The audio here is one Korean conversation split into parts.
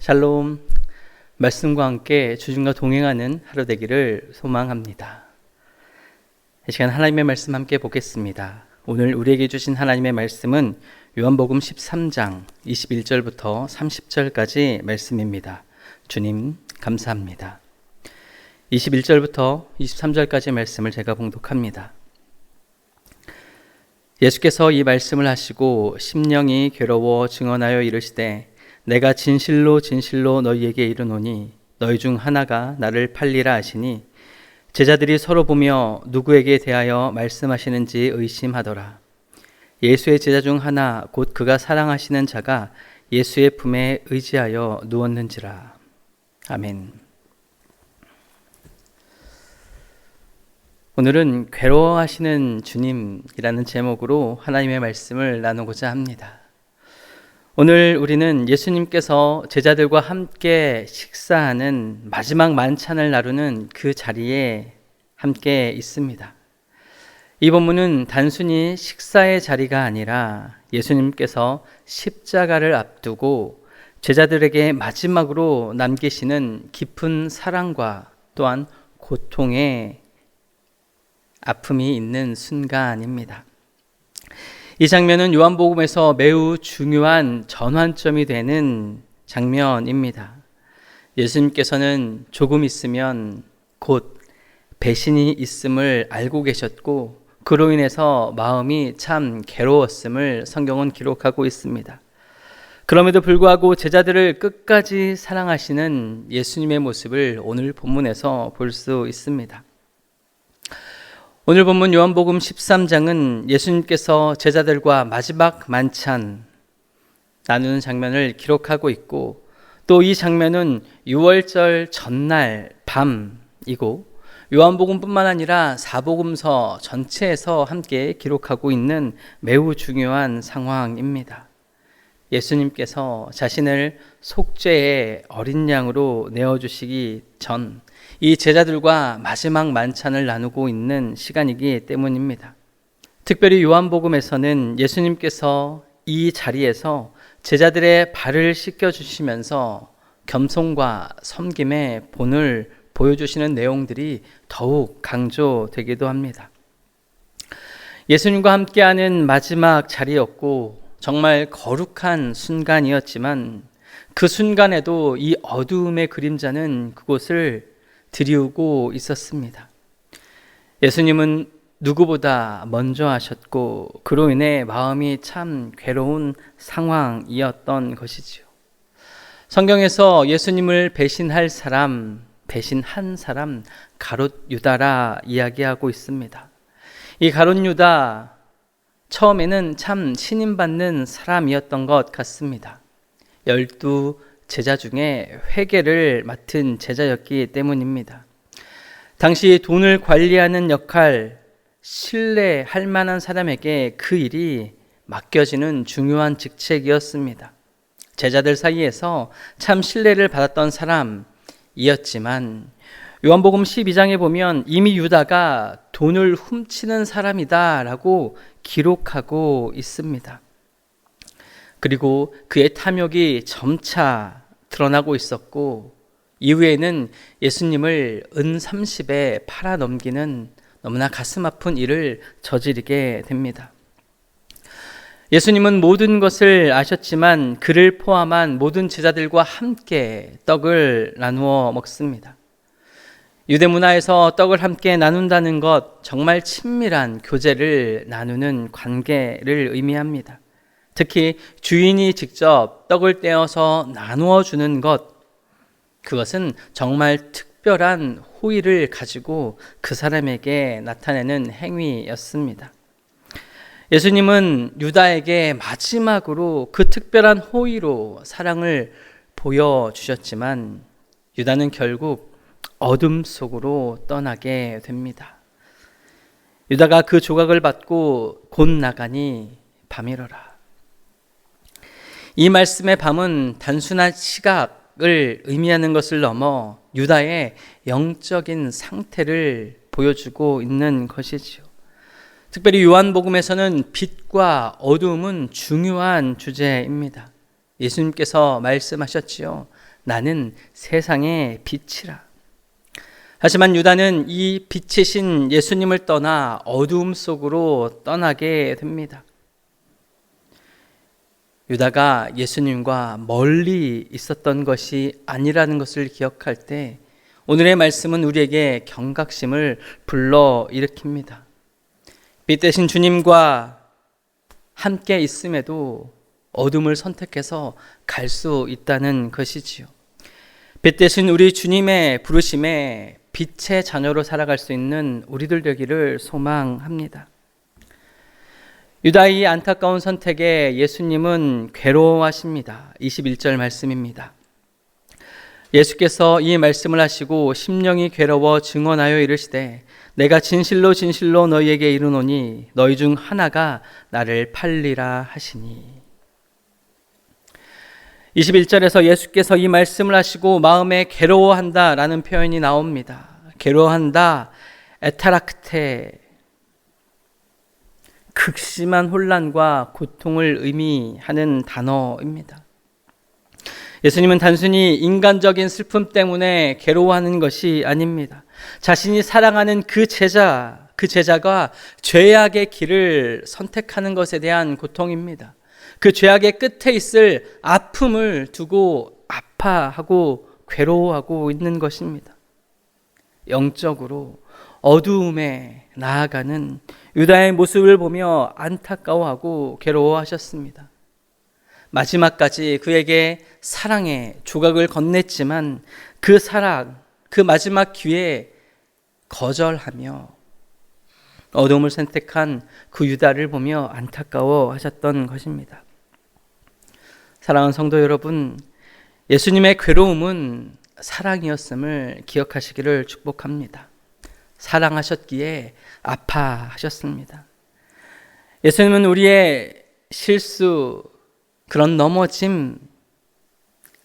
샬롬 말씀과 함께 주중과 동행하는 하루 되기를 소망합니다. 이 시간 하나님의 말씀 함께 보겠습니다. 오늘 우리에게 주신 하나님의 말씀은 요한복음 13장 21절부터 30절까지 말씀입니다. 주님 감사합니다. 21절부터 23절까지 말씀을 제가 봉독합니다. 예수께서 이 말씀을 하시고 심령이 괴로워 증언하여 이르시되 내가 진실로 진실로 너희에게 이르노니 너희 중 하나가 나를 팔리라 하시니 제자들이 서로 보며 누구에게 대하여 말씀하시는지 의심하더라. 예수의 제자 중 하나 곧 그가 사랑하시는 자가 예수의 품에 의지하여 누웠는지라. 아멘. 오늘은 괴로워하시는 주님이라는 제목으로 하나님의 말씀을 나누고자 합니다. 오늘 우리는 예수님께서 제자들과 함께 식사하는 마지막 만찬을 나누는 그 자리에 함께 있습니다. 이 본문은 단순히 식사의 자리가 아니라 예수님께서 십자가를 앞두고 제자들에게 마지막으로 남기시는 깊은 사랑과 또한 고통의 아픔이 있는 순간입니다. 이 장면은 요한복음에서 매우 중요한 전환점이 되는 장면입니다. 예수님께서는 조금 있으면 곧 배신이 있음을 알고 계셨고 그로 인해서 마음이 참 괴로웠음을 성경은 기록하고 있습니다. 그럼에도 불구하고 제자들을 끝까지 사랑하시는 예수님의 모습을 오늘 본문에서 볼 수 있습니다. 오늘 본문 요한복음 13장은 예수님께서 제자들과 마지막 만찬 나누는 장면을 기록하고 있고 또 이 장면은 6월절 전날 밤이고 요한복음뿐만 아니라 사복음서 전체에서 함께 기록하고 있는 매우 중요한 상황입니다. 예수님께서 자신을 속죄의 어린 양으로 내어주시기 전 이 제자들과 마지막 만찬을 나누고 있는 시간이기 때문입니다. 특별히 요한복음에서는 예수님께서 이 자리에서 제자들의 발을 씻겨주시면서 겸손과 섬김의 본을 보여주시는 내용들이 더욱 강조되기도 합니다. 예수님과 함께하는 마지막 자리였고 정말 거룩한 순간이었지만 그 순간에도 이 어두움의 그림자는 그곳을 드리우고 있었습니다. 예수님은 누구보다 먼저 하셨고 그로 인해 마음이 참 괴로운 상황이었던 것이지요. 성경에서 예수님을 배신할 사람, 배신한 사람 가롯 유다라 이야기하고 있습니다. 이 가롯 유다 처음에는 참 신임받는 사람이었던 것 같습니다. 열두 제자 중에 회계를 맡은 제자였기 때문입니다. 당시 돈을 관리하는 역할, 신뢰할 만한 사람에게 그 일이 맡겨지는 중요한 직책이었습니다. 제자들 사이에서 참 신뢰를 받았던 사람이었지만 요한복음 12장에 보면 이미 유다가 돈을 훔치는 사람이다라고 기록하고 있습니다. 그리고 그의 탐욕이 점차 드러나고 있었고 이후에는 예수님을 은 30에 팔아 넘기는 너무나 가슴 아픈 일을 저지르게 됩니다. 예수님은 모든 것을 아셨지만 그를 포함한 모든 제자들과 함께 떡을 나누어 먹습니다. 유대 문화에서 떡을 함께 나눈다는 것 정말 친밀한 교제를 나누는 관계를 의미합니다. 특히 주인이 직접 떡을 떼어서 나누어 주는 것, 그것은 정말 특별한 호의를 가지고 그 사람에게 나타내는 행위였습니다. 예수님은 유다에게 마지막으로 그 특별한 호의로 사랑을 보여주셨지만 유다는 결국 어둠 속으로 떠나게 됩니다. 유다가 그 조각을 받고 곧 나가니 밤이러라. 이 말씀의 밤은 단순한 시각을 의미하는 것을 넘어 유다의 영적인 상태를 보여주고 있는 것이지요. 특별히 요한복음에서는 빛과 어둠은 중요한 주제입니다. 예수님께서 말씀하셨지요. 나는 세상의 빛이라. 하지만 유다는 이 빛이신 예수님을 떠나 어두움 속으로 떠나게 됩니다. 유다가 예수님과 멀리 있었던 것이 아니라는 것을 기억할 때 오늘의 말씀은 우리에게 경각심을 불러 일으킵니다. 빛 대신 주님과 함께 있음에도 어둠을 선택해서 갈 수 있다는 것이지요. 빛 대신 우리 주님의 부르심에 빛의 자녀로 살아갈 수 있는 우리들 되기를 소망합니다. 유다의 안타까운 선택에 예수님은 괴로워하십니다. 21절 말씀입니다. 예수께서 이 말씀을 하시고 심령이 괴로워 증언하여 이르시되 내가 진실로 진실로 너희에게 이르노니 너희 중 하나가 나를 팔리라 하시니 21절에서 예수께서 이 말씀을 하시고 마음에 괴로워한다 라는 표현이 나옵니다. 괴로워한다 에타라크테 극심한 혼란과 고통을 의미하는 단어입니다. 예수님은 단순히 인간적인 슬픔 때문에 괴로워하는 것이 아닙니다. 자신이 사랑하는 그 제자, 그 제자가 죄악의 길을 선택하는 것에 대한 고통입니다. 그 죄악의 끝에 있을 아픔을 두고 아파하고 괴로워하고 있는 것입니다. 영적으로 어두움에 나아가는 유다의 모습을 보며 안타까워하고 괴로워하셨습니다. 마지막까지 그에게 사랑의 조각을 건넸지만 그 사랑, 그 마지막 기회에 거절하며 어둠을 선택한 그 유다를 보며 안타까워 하셨던 것입니다. 사랑하는 성도 여러분, 예수님의 괴로움은 사랑이었음을 기억하시기를 축복합니다. 사랑하셨기에 아파하셨습니다. 예수님은 우리의 실수, 그런 넘어짐,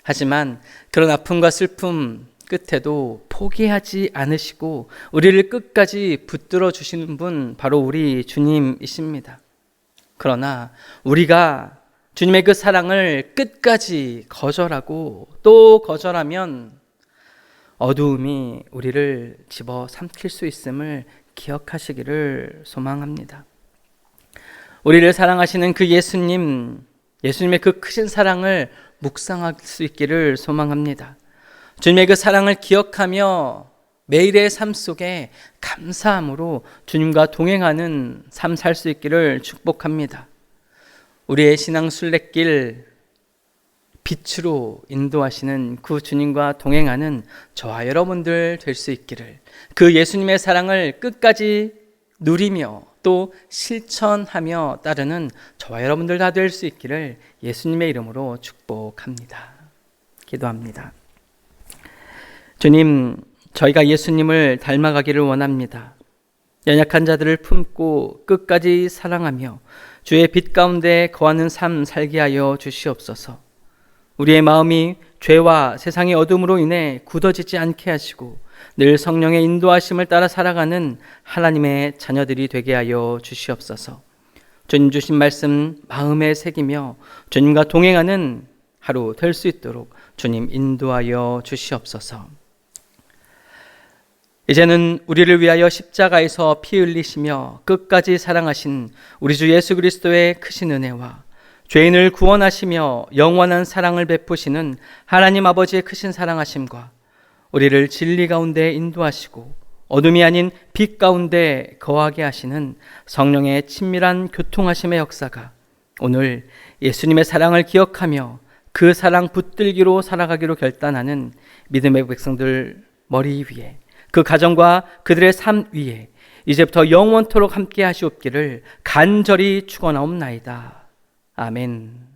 하지만 그런 아픔과 슬픔 끝에도 포기하지 않으시고 우리를 끝까지 붙들어 주시는 분 바로 우리 주님이십니다. 그러나 우리가 주님의 그 사랑을 끝까지 거절하고 또 거절하면 어두움이 우리를 집어 삼킬 수 있음을 기억하시기를 소망합니다. 우리를 사랑하시는 그 예수님, 예수님의 그 크신 사랑을 묵상할 수 있기를 소망합니다. 주님의 그 사랑을 기억하며 매일의 삶 속에 감사함으로 주님과 동행하는 삶 살 수 있기를 축복합니다. 우리의 신앙 순례길 빛으로 인도하시는 그 주님과 동행하는 저와 여러분들 될 수 있기를 그 예수님의 사랑을 끝까지 누리며 또 실천하며 따르는 저와 여러분들 다 될 수 있기를 예수님의 이름으로 축복합니다. 기도합니다. 주님, 저희가 예수님을 닮아가기를 원합니다. 연약한 자들을 품고 끝까지 사랑하며 주의 빛 가운데 거하는 삶 살게 하여 주시옵소서. 우리의 마음이 죄와 세상의 어둠으로 인해 굳어지지 않게 하시고 늘 성령의 인도하심을 따라 살아가는 하나님의 자녀들이 되게 하여 주시옵소서. 주님 주신 말씀 마음에 새기며 주님과 동행하는 하루 될 수 있도록 주님 인도하여 주시옵소서. 이제는 우리를 위하여 십자가에서 피 흘리시며 끝까지 사랑하신 우리 주 예수 그리스도의 크신 은혜와 죄인을 구원하시며 영원한 사랑을 베푸시는 하나님 아버지의 크신 사랑하심과 우리를 진리 가운데 인도하시고 어둠이 아닌 빛 가운데 거하게 하시는 성령의 친밀한 교통하심의 역사가 오늘 예수님의 사랑을 기억하며 그 사랑 붙들기로 살아가기로 결단하는 믿음의 백성들 머리 위에 그 가정과 그들의 삶 위에 이제부터 영원토록 함께 하시옵기를 간절히 축원하옵나이다. 아멘.